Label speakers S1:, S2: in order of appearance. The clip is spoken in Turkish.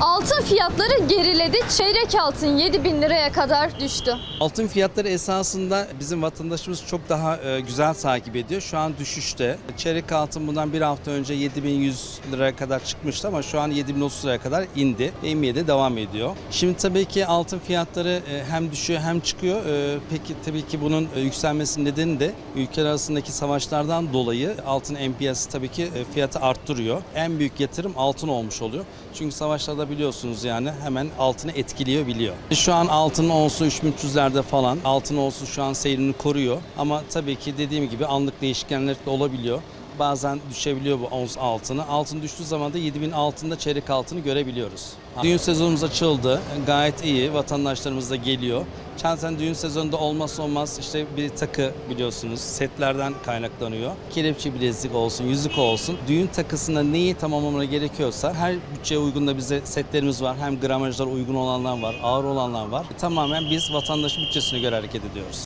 S1: Altın fiyatları geriledi. Çeyrek altın 7 bin liraya kadar düştü.
S2: Altın fiyatları esasında bizim vatandaşımız çok daha e, güzel takip ediyor. Şu an düşüşte. Çeyrek altın bundan bir hafta önce 7100 liraya kadar çıkmıştı ama şu an 7030 liraya kadar indi. İnmeye de devam ediyor. Şimdi tabii ki altın fiyatları e, hem düşüyor hem çıkıyor. E, Peki tabii ki bunun yükselmesinin nedeni de ülkeler arasındaki savaşlardan dolayı altın empiyası tabii ki fiyatı arttırıyor. En büyük yatırım altın olmuş oluyor. Çünkü savaşlarda biliyorsunuz yani hemen altını etkiliyor biliyor. Şu an altın olsun 3300'lerde falan. Altın olsun şu an seyrini koruyor. Ama tabii ki dediğim gibi anlık değişkenler de olabiliyor. Bazen düşebiliyor bu ons altını. Altın düştüğü zaman da 7000 altında çeyrek altını görebiliyoruz. Düğün sezonumuz açıldı. Gayet iyi. Vatandaşlarımız da geliyor. Zaten düğün sezonunda olmazsa olmaz işte bir takı biliyorsunuz setlerden kaynaklanıyor. Kelepçe bilezik olsun, yüzük olsun. Düğün takısında neyi tamamlamana gerekiyorsa her bütçeye uygun da bize setlerimiz var. Hem gramajlar uygun olanlar var, ağır olanlar var. Tamamen biz vatandaş bütçesine göre hareket ediyoruz.